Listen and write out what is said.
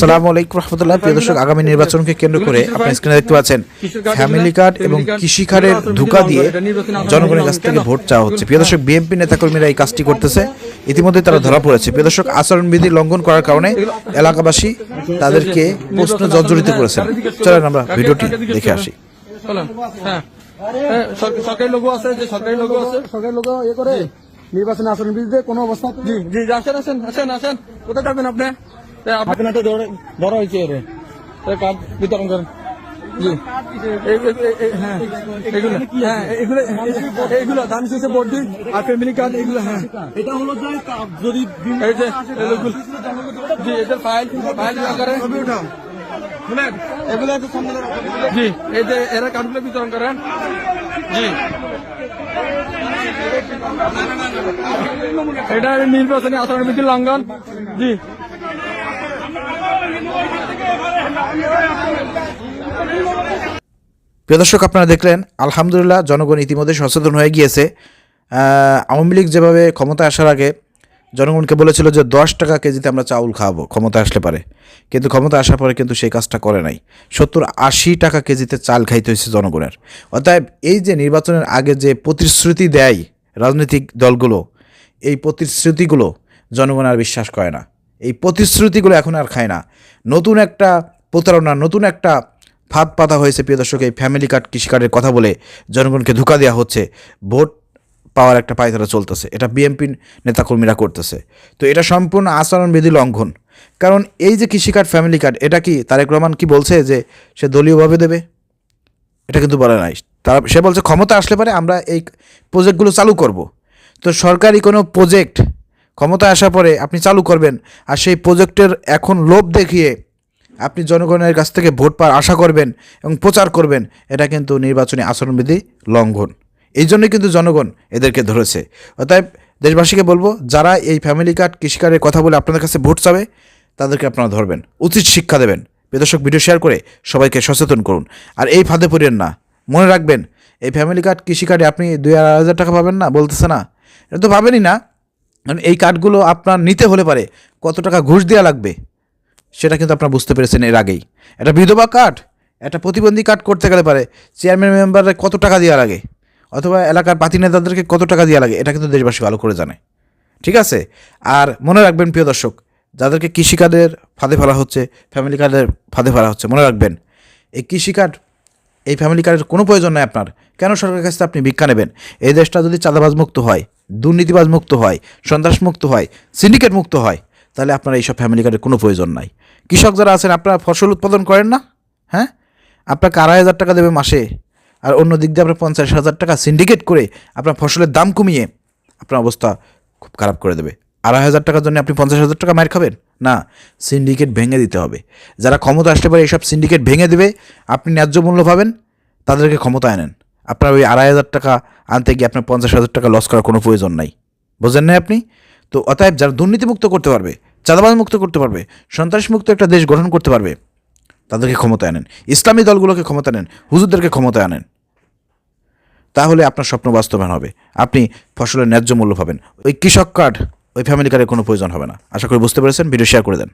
সালাম আলাইকুম রহমতুল্লাহ। প্রিয় দর্শক আগামী নির্বাচনকে কেন্দ্র করে আপনি স্ক্রিনে দেখতে পাচ্ছেন ফ্যামিলি কার্ড এবং কৃষি কার্ডের ধোকা দিয়ে জনগণের কাছ থেকে ভোট চাওয়া হচ্ছে। প্রিয় দর্শক বিএনপি নেতাকর্মীরা এই কাজটি করতেছে। ইতিমধ্যে তারা ধরা পড়েছে। প্রিয় দর্শক আচরণবিধি লঙ্ঘন করার কারণে এলাকাবাসী তাদেরকে প্রশ্ন জর্জরিত করেছেন। চলেন আমরা ভিডিওটি দেখে আসি। হ্যাঁ। হ্যাঁ, সরকারি লোগো আছে যে সরকারি লোগো আছে। সরকারি লোক ইয়ে করে নির্বাচনী আচরণ কোনো অবস্থা জি জি জি, আসেন আসেন আসেন আসেন। কোথায় যাবেন আপনি? এ, আপনি ধরা হয়েছে এর। কার্ড বিতরণ করেন? জি। হ্যাঁ। এগুলো। হ্যাঁ এইগুলো ধান শীষে আর ফ্যামিলি কার্ড এগুলো হ্যাঁ। এটা হলো যদি এগুলো জি ফাইল ফাইল এগুলো এই এরা কার্ডগুলো বিতরণ করেন? জি। এটা নির্বাচনী আচরণ বিধি লঙ্ঘন। জি। প্রিয় দর্শক, আপনারা দেখলেন, আলহামদুলিল্লাহ জনগণ ইতিমধ্যে সচেতন হয়ে গিয়েছে। আওয়ামী লীগ যেভাবে ক্ষমতায় আসার আগে জনগণকে বলেছিল যে দশ টাকা কেজিতে আমরা চাউল খাওয়াবো ক্ষমতা আসলে পারে। কিন্তু ক্ষমতা আসার পরে কিন্তু সেই কাজটা করে নাই। সত্তর আশি টাকা কেজিতে চাল খাইতে হয়েছে জনগণের। অতএব এই যে নির্বাচনের আগে যে প্রতিশ্রুতি দেয় রাজনৈতিক দলগুলো, এই প্রতিশ্রুতিগুলো জনগণ আর বিশ্বাস করে না। এই প্রতিশ্রুতিগুলো এখন আর খায় না। নতুন একটা প্রতারণা নতুন একটা ফাঁদ পাতা হয়েছে, প্রিয় দর্শক, এই ফ্যামিলি কার্ড কৃষি কার্ডের কথা বলে জনগণকে ধোকা দেওয়া হচ্ছে। ভোট পাওয়ার একটা পায়তারা চলতেছে। এটা বিএনপি নেতাকর্মীরা করতেছে। তো এটা সম্পূর্ণ আচরণবিধি লঙ্ঘন। কারণ এই যে কৃষি কার্ড ফ্যামিলি কার্ড এটা কি তারেক রহমান কি বলছে যে সে দলীয়ভাবে দেবে? এটা কিন্তু বলা নাই। তারা, সে বলছে ক্ষমতা আসলে পরে আমরা এই প্রজেক্টগুলো চালু করব। তো সরকারি কোনো প্রজেক্ট ক্ষমতা আসার পরে আপনি চালু করবেন, আর সেই প্রজেক্টের এখন লোভ দেখিয়ে আপনি জনগণের কাছ থেকে ভোট পাওয়ার আশা করবেন এবং প্রচার করবেন, এটা কিন্তু নির্বাচনী আচরণবিধি লঙ্ঘন। এই জন্যই কিন্তু জনগণ এদেরকে ধরেছে। অতএব দেশবাসীকে বলব, যারা এই ফ্যামিলি কার্ড কৃষি কার্ডের কথা বলে আপনাদের কাছে ভোট চাবে, তাদেরকে আপনারা ধরবেন। উচিত শিক্ষা দেবেন। বেদর্শক ভিডিও শেয়ার করে সবাইকে সচেতন করুন। আর এই ফাঁদে পড়েন না। মনে রাখবেন, এই ফ্যামিলি কার্ড কৃষি কার্ডে আপনি দুই আড়াই হাজার টাকা পাবেন না, বলতেছে না। এটা তো পাবেনই না। কারণ এই কার্ডগুলো আপনার নিতে হলে পারে। কত টাকা ঘুষ দেওয়া লাগবে? সেটা কিন্তু আপনারা বুঝতে পেরেছেন এর আগেই। একটা বিধবা কার্ড একটা প্রতিবন্ধী কার্ড করতে গেলে পারে চেয়ারম্যান মেম্বারের কত টাকা দেওয়া লাগে? অথবা এলাকার পাতি নেতাদেরকে কত টাকা দেওয়া লাগে? এটা কিন্তু দেশবাসী ভালো করে জানে। ঠিক আছে? আর মনে রাখবেন, প্রিয় দর্শক, যাদেরকে কৃষিকার্ডের ফাঁদে ফেলা হচ্ছে ফ্যামিলি কার্ডের ফাঁদে ফেলা হচ্ছে, মনে রাখবেন, এই কৃষি কার্ড এই ফ্যামিলি কার্ডের কোনো প্রয়োজন নাই আপনার। কেন সরকারের কাছে আপনি ভিক্ষা নেবেন? এই দেশটা যদি চাঁদাবাজ মুক্ত হয় দুর্নীতিবাজ মুক্ত হয় সন্ত্রাস মুক্ত হয় সিন্ডিকেট মুক্ত হয় তাহলে আপনার এইসব ফ্যামিলি কার্ডের কোনো প্রয়োজন নাই। কৃষক যারা আছেন, আপনারা ফসল উৎপাদন করেন না? হ্যাঁ? আপনাকে আড়াই হাজার টাকা দেবে মাসে। আর অন্য দিক দিয়ে আপনার পঞ্চাশ হাজার টাকা সিন্ডিকেট করে আপনার ফসলের দাম কমিয়ে আপনার অবস্থা খুব খারাপ করে দেবে। আড়াই হাজার টাকার জন্য আপনি পঞ্চাশ হাজার টাকা মার খাবেন? না সিন্ডিকেট ভেঙে দিতে হবে। যারা ক্ষমতা আসতে পারে, এইসব সিন্ডিকেট ভেঙে দেবে। আপনি ন্যায্য মূল্য পাবেন, তাদেরকে ক্ষমতা আনেন। আপনার ওই আড়াই হাজার টাকা আনতে গিয়ে আপনার পঞ্চাশ হাজার টাকা লস করার কোনো প্রয়োজন নাই। বোঝেন না আপনি? তো অতএব যারা দুর্নীতিমুক্ত করতে পারবে চাঁদাবাজ মুক্ত করতে পারবে সন্ত্রাস মুক্ত একটা দেশ গঠন করতে পারবে, তাদেরকে ক্ষমতায় আনেন। ইসলামী দলগুলোকে ক্ষমতা আনেন, হুজুরদেরকে ক্ষমতায় আনেন। তাহলে আপনার স্বপ্ন বাস্তবায়ন হবে। আপনি ফসলের ন্যায্য মূল্য পাবেন। ওই কৃষক কার্ড ওই ফ্যামিলি কার্ডের কোনো প্রয়োজন হবে না। আশা করি বুঝতে পেরেছেন। ভিডিও শেয়ার করে দেন।